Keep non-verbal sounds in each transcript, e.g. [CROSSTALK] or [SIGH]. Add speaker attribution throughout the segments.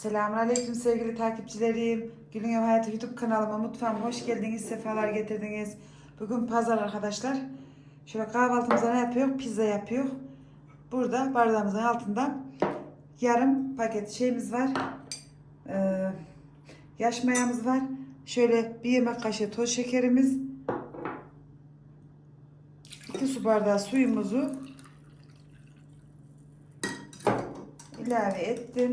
Speaker 1: Selamünaleyküm sevgili takipçilerim. Gülün Ev Hayatı YouTube kanalıma mutfağıma hoş geldiniz, sefalar getirdiniz. Bugün pazar arkadaşlar. Şöyle kahvaltımıza ne yapıyor? Pizza yapıyor. Burada bardağımızın altında yarım paket şeyimiz var. Ee, yaş mayamız var. Şöyle bir yemek kaşığı toz şekerimiz. iki su bardağı suyumuzu ilave ettim.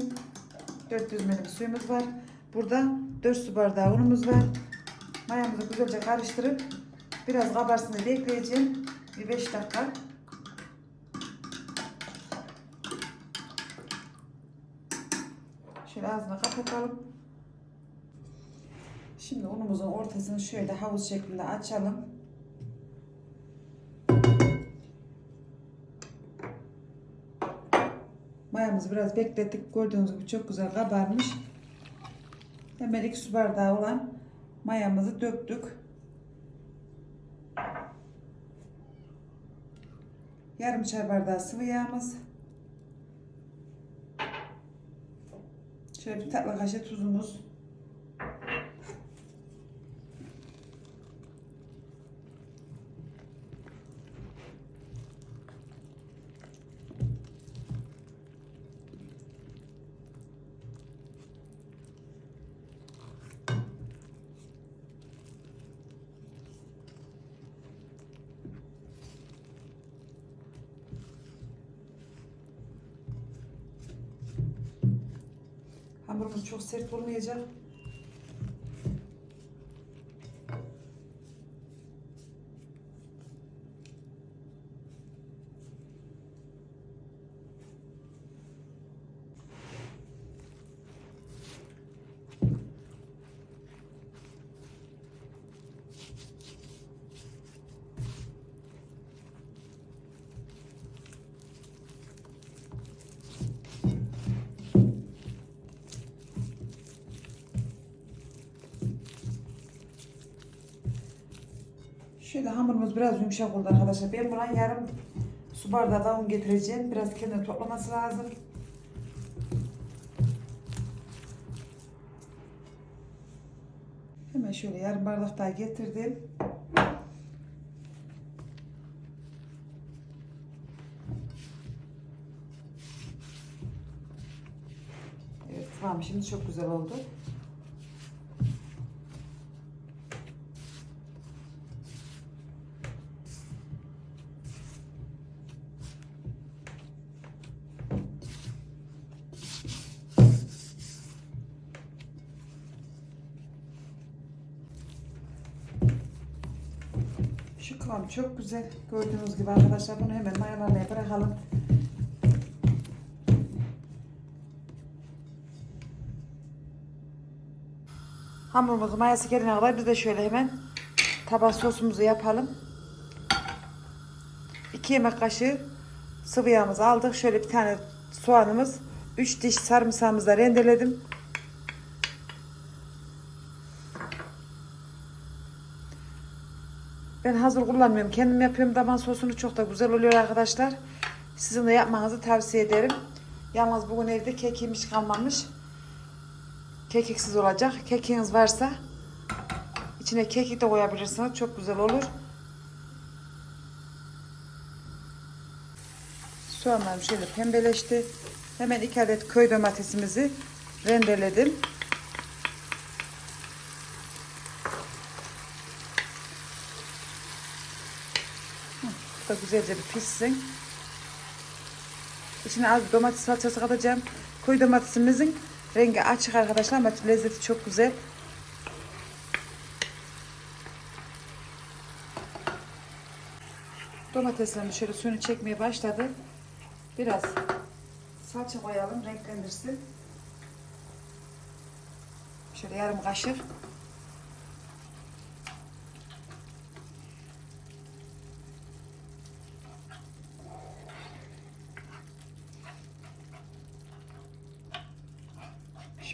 Speaker 1: 400 ml suyumuz var. Burada 4 su bardağı unumuz var. Mayamızı güzelce karıştırıp biraz kabarsın diye bekleyeceğim. Bir 5 dakika. Şöyle ağzını kapatalım. Şimdi unumuzun ortasını şöyle havuz şeklinde açalım. Mayamızı biraz beklettik. Gördüğünüz gibi çok güzel kabarmış. Hemen iki su bardağı olan mayamızı döktük. Yarım çay bardağı sıvı yağımız. Şöyle bir tatlı kaşığı tuzumuz. Hamurumuz çok sert olmayacak. Şöyle hamurumuz biraz yumuşak oldu arkadaşlar. Ben buna yarım su bardağı da un getireceğim. Biraz kendini toplaması lazım. Hemen şöyle yarım bardak daha getirdim. Evet tamam şimdi çok güzel oldu. Kıvam çok güzel. Gördüğünüz gibi arkadaşlar bunu hemen mayalanmaya bırakalım. Hamurumuzu mayası gelene kadar biz de şöyle hemen tabak sosumuzu yapalım. 2 yemek kaşığı sıvı yağımızı aldık. Şöyle bir tane soğanımız, 3 diş sarımsağımızı rendeledim. Ben hazır kullanmıyorum. Kendim yapıyorum daman sosunu çok da güzel oluyor arkadaşlar. Sizin de yapmanızı tavsiye ederim. Yalnız bugün evde kekiğimiz kalmamış. Kekiksiz olacak. Kekiğiniz varsa içine kekik de koyabilirsiniz. Çok güzel olur. Soğanlarım şöyle pembeleşti. Hemen iki adet köy domatesimizi rendeledim. Da güzelce bir pişsin. İçine az domates salçası katacağım. Koyu domatesimizin rengi açık arkadaşlar ama lezzeti çok güzel. Domateslerimiz şöyle suyunu çekmeye başladı. Biraz salça koyalım renklendirsin. Şöyle yarım kaşık.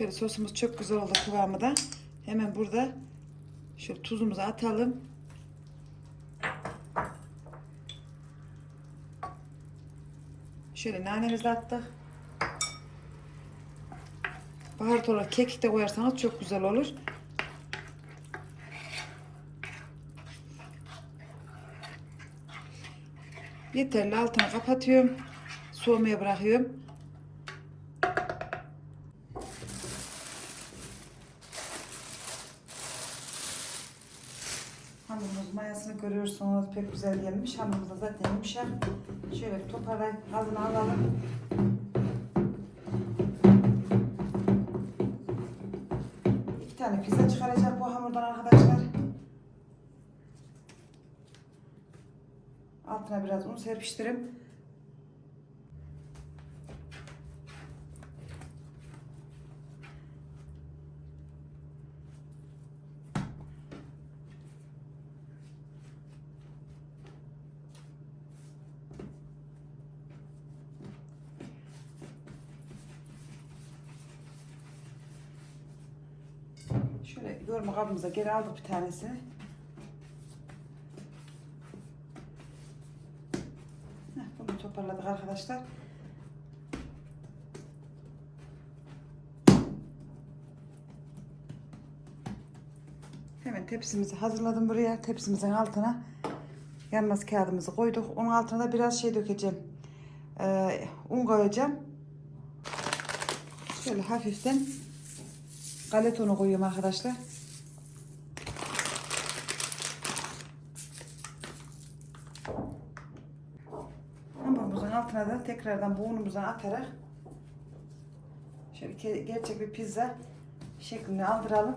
Speaker 1: Şöyle sosumuz çok güzel oldu kıvamı da. Hemen burada şöyle tuzumuzu atalım. Şöyle nanemizi attık. Baharat olarak kekik de koyarsanız çok güzel olur. Yeterli altını kapatıyorum. Soğumaya bırakıyorum. Hamurumuz mayasını görüyorsunuz pek güzel gelmiş. Hamurumuz da zaten yumuşak. Şöyle toparlayıp hazını alalım. İki tane pizza çıkaracak bu hamurdan arkadaşlar. Altına biraz un serpiştirip Şöyle yoğurma kabımıza geri aldık bir tanesini. Heh, bunu toparladık arkadaşlar. Hemen tepsimizi hazırladım buraya. Tepsimizin altına yanmaz kağıdımızı koyduk. Onun altına da biraz şey dökeceğim. Ee, un koyacağım. Şöyle hafiften galetonu koyuyorum arkadaşlar. Hamurumuzun altına da tekrardan bu unumuzdan atarak şöyle gerçek bir pizza şeklinde aldıralım.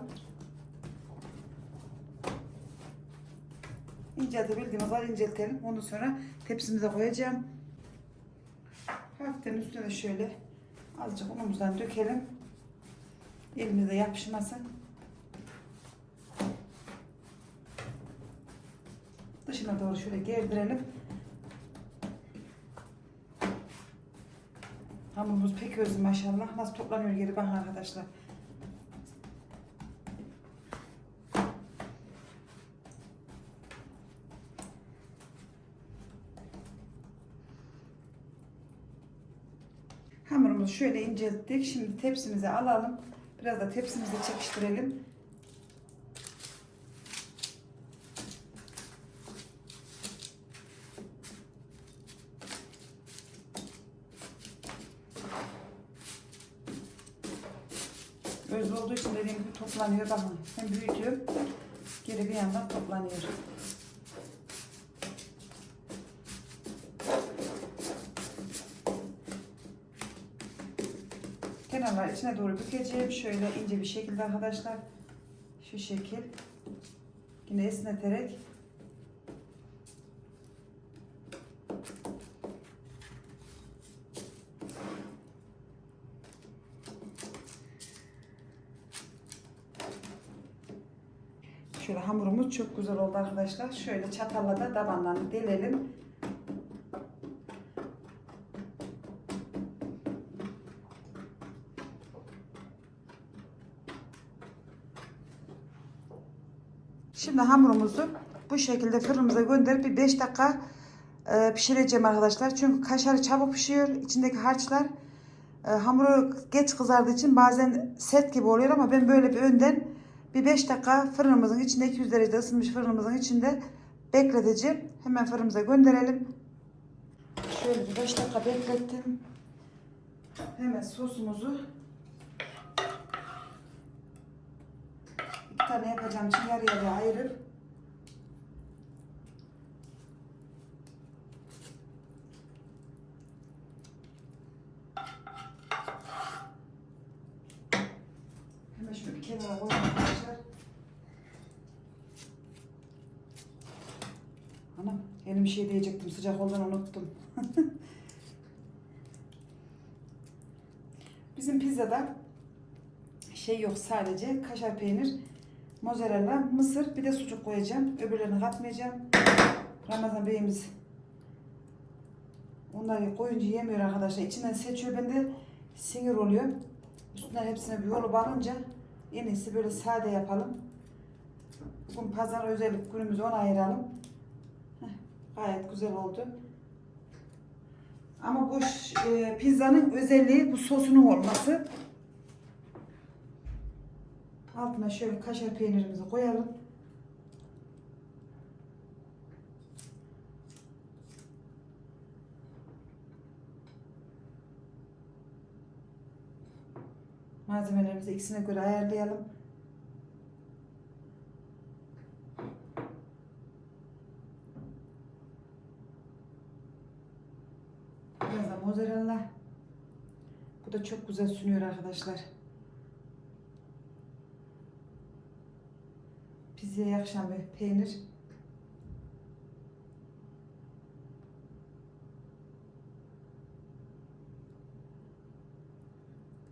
Speaker 1: İnceltebildiğimiz kadar inceltelim. Ondan sonra tepsimize koyacağım. Hafiften üstüne şöyle azıcık unumuzdan dökelim. Elimize yapışmasın. Dışına doğru şöyle gerdirelim. Hamurumuz pek özlü maşallah. Nasıl toplanıyor geri bakın arkadaşlar. Hamurumuzu şöyle incelttik. Şimdi tepsimize alalım. Biraz da tepsimizi çekiştirelim. Özlü olduğu için dediğim gibi toplanıyor. Bakın hem büyütüyorum. Geri bir yandan toplanıyor. İçine doğru bükeceğim. Şöyle ince bir şekilde arkadaşlar. Şu şekil. Yine esneterek. Şöyle hamurumuz çok güzel oldu arkadaşlar. Şöyle çatalla da tabanlarını delelim. Şimdi hamurumuzu bu şekilde fırınımıza gönderip bir 5 dakika e, pişireceğim arkadaşlar. Çünkü kaşarı çabuk pişiyor. İçindeki harçlar e, hamuru geç kızardığı için bazen sert gibi oluyor ama ben böyle bir önden bir 5 dakika fırınımızın içinde 200 derecede ısınmış fırınımızın içinde bekleteceğim. Hemen fırınımıza gönderelim. Şöyle bir 5 dakika beklettim. Hemen sosumuzu iki tane yapacağım için yarı yarıya ayırıp Hemen şunu bir kenara koyalım arkadaşlar. Anam yeni bir şey diyecektim sıcak olduğunu unuttum. [LAUGHS] Bizim pizzada şey yok sadece kaşar peynir, mozzarella, mısır bir de sucuk koyacağım. Öbürlerini katmayacağım. Ramazan Bey'imiz onları koyunca yemiyor arkadaşlar. İçinden seçiyor ben de sinir oluyor. Üstünden hepsine bir yolu bağlanınca en iyisi böyle sade yapalım. Bugün pazar özellik günümüzü ona ayıralım. Heh, gayet güzel oldu. Ama bu e, pizzanın özelliği bu sosunun olması. Altına şöyle kaşar peynirimizi koyalım. Malzemelerimizi ikisine göre ayarlayalım. Biraz da mozzarella. Bu da çok güzel sünüyor arkadaşlar. Pizzaya yakışan bir peynir.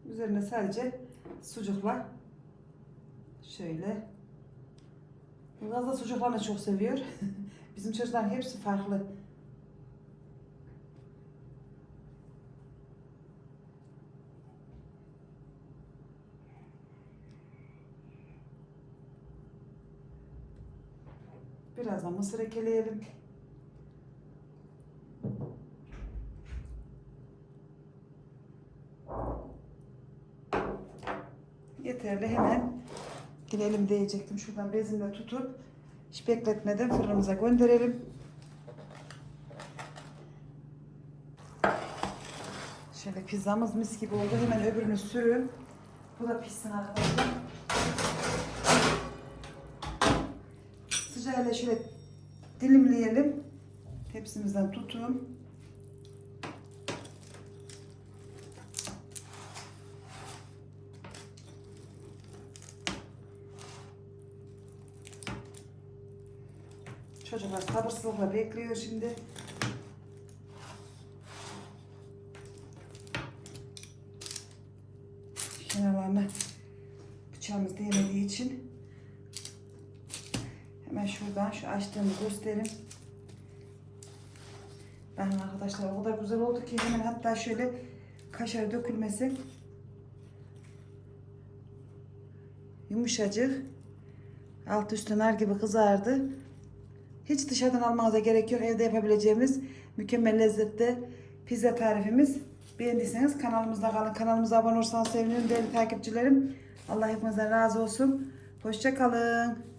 Speaker 1: Üzerine sadece sucukla şöyle. Biraz da sucuklarını çok seviyor. [LAUGHS] Bizim çocukların hepsi farklı. Biraz da mısır ekleyelim. Yeterli hemen gidelim diyecektim. Şuradan bezimle tutup hiç bekletmeden fırınımıza gönderelim. Şöyle pizzamız mis gibi oldu. Hemen öbürünü sürün. Bu da pişsin arkadaşlar. Sıcağıyla şöyle dilimleyelim. Tepsimizden tutun. Çocuklar sabırsızlıkla bekliyor şimdi. Şu açtığımı göstereyim. Bakın arkadaşlar o kadar güzel oldu ki hemen hatta şöyle kaşar dökülmesin. Yumuşacık. Alt üstü nar gibi kızardı. Hiç dışarıdan almanıza gerek yok. Evde yapabileceğimiz mükemmel lezzette pizza tarifimiz. Beğendiyseniz kanalımızda kalın. Kanalımıza abone olursanız sevinirim değerli takipçilerim. Allah hepinizden razı olsun. Hoşça kalın.